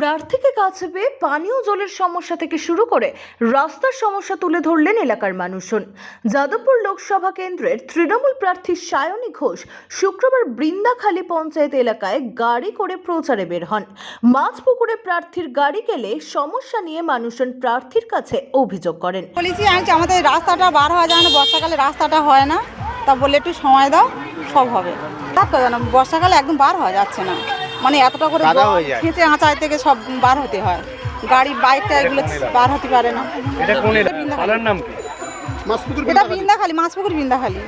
প্রার্থীকে কাছে পেয়ে পানীয় জলের সমস্যা থেকে শুরু করে রাস্তার সমস্যা তুলে ধরলেন এলাকার মানুষজন। যাদবপুর লোকসভা কেন্দ্রের তৃণমূল প্রার্থী সায়নী ঘোষ শুক্রবার বৃন্দাখালী পঞ্চায়েত এলাকায় গাড়ি করে প্রচারে বের হন। মাঝপুকুরে প্রার্থীর গাড়ি গেলে সমস্যা নিয়ে মানুষজন প্রার্থীর কাছে অভিযোগ করেন। বলেছি আমাদের রাস্তাটা বার হওয়া যায় না, বর্ষাকালে রাস্তাটা হয় না। তা বলে একটু সময় দাও, সব হবে। বর্ষাকালে একদম বার হওয়া যাচ্ছে না। মানে এতটা করে খেঁচে আঁচায় থেকে সব বার হতে হয়। গাড়ি বাইকটা এগুলো বার হতে পারে না। এটা কোন এলাকা? পালার নাম কি? এটা বিন্দাখালি। মাছপুকুর বিন্দাখালি।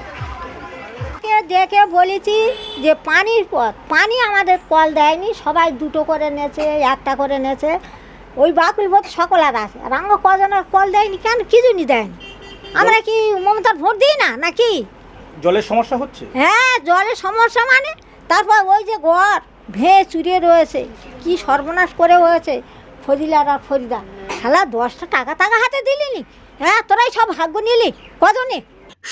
দেখে বলেছি যে পানির পথ। পানি আমাদের কল দেয়নি সবাই দুটো করে নেছে একটা করে নেছে। ওই বাকুল বোধ সকলার আছে। আর আমরা কজনের কল দেয়নি কেন? কিছু নি দেয়নি? আমরা কি মমতার ভোট দিই না নাকি? জলের সমস্যা হচ্ছে? হ্যাঁ জলের সমস্যা মানে? তারপর ওই যে ঘর ভেঁ চুরে রয়েছে, কি সর্বনাশ করে হয়েছে? ফজিলার আর ফরিদা শালা, দশটা টাকা টাকা হাতে দিলিনি হ্যাঁ তোরাই সব ভাগ্য নিলি। কজনে?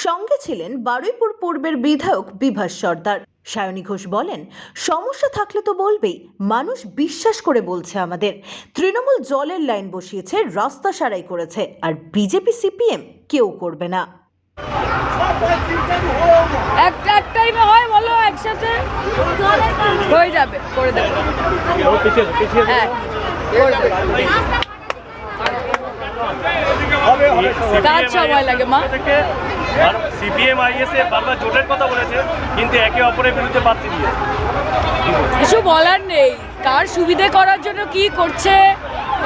সঙ্গে ছিলেন বারুইপুর পূর্বের বিধায়ক বিভাস সর্দার। সায়নী ঘোষ বলেন, সমস্যা থাকলে তো বলবেই, মানুষ বিশ্বাস করে বলছে আমাদের। তৃণমূল জলের লাইন বসিয়েছে, রাস্তা সারাই করেছে, আর বিজেপি, সিপিএম কেউ করবে না। একটা এক টাইমে হয় বলো একসাথে? হয়ে যাবে করে দেবো। হ্যাঁ কাজ সময় লাগে মা? সিপিএম আইএসএ বারবার জোটের কথা বলেছে কিন্তু একে অপরের বিরুদ্ধে প্রার্থী দিয়েছে কিছু বলার নেই। কার সুবিধে করার জন্য কি করছে?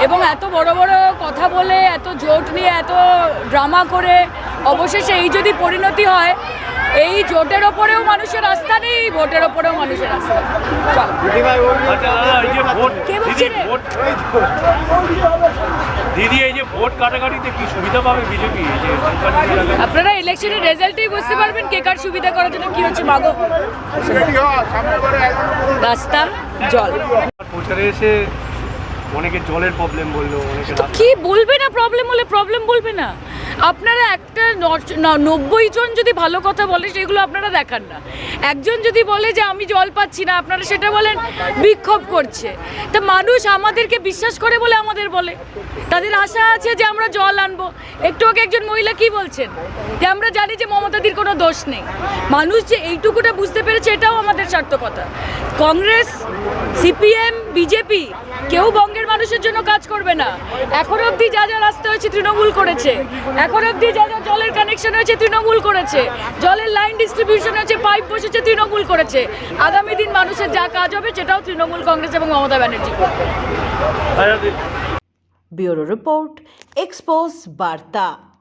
এবং এত বড় বড় কথা বলে এত জোট নিয়ে এত ড্রামা করে অবশেষে এই যদি পরিণতি হয় এই জোটের ওপরেও মানুষের আস্থা নেই ভোটের ওপরেও মানুষের আস্থা আচ্ছা দাদা এই যে ভোট কাটাকাটিতে কি সুবিধা পাবে বিজেপি? আপনারা ইলেকশনের রেজাল্টেই বুঝতে পারবেন কে কার সুবিধা করার জন্য কি হচ্ছে মাগো। রাস্তা জল। প্রচারে এসে অনেকে জলের প্রবলেম বলল, অনেকে তো কি বলবে না প্রবলেম হলে প্রবলেম বলবে না? আপনারা একটা নব্বই জন যদি ভালো কথা বলে, সেগুলো আপনারা দেখান না। একজন যদি বলে যে, আমি জল পাচ্ছি না, আপনারা সেটা বলেন, বিক্ষোভ করছে। তা মানুষ আমাদেরকে বিশ্বাস করে বলে আমাদের বলে। তাদের আশা আছে যে, আমরা জল আনব। একটু আগে একজন মহিলা কি বলছেন? যে, আমরা জানি যে মমতাদির কোনো দোষ নেই। মানুষ যে এইটুকুটা বুঝতে পেরেছে, এটাও আমাদের সার্থকতা। কংগ্রেস, সিপিএম, বিজেপি, কেউ বঙ্গের মানুষের জন্য কাজ করবে না। এখন অবধি যা যা রাস্তা হয়েছে তৃণমূল করেছে। এখন অবধি যা যা জলের কানেকশন হয়েছে তৃণমূল করেছে। জলের লাইন ডিস্ট্রিবিউশন হয়েছে পাইপ বসেছে তৃণমূল করেছে। আগামী দিন মানুষের যা কাজ হবে সেটাও তৃণমূল কংগ্রেস এবং মমতা ব্যানার্জি করবে। ব্যুরো রিপোর্ট এক্সপোজ বার্তা।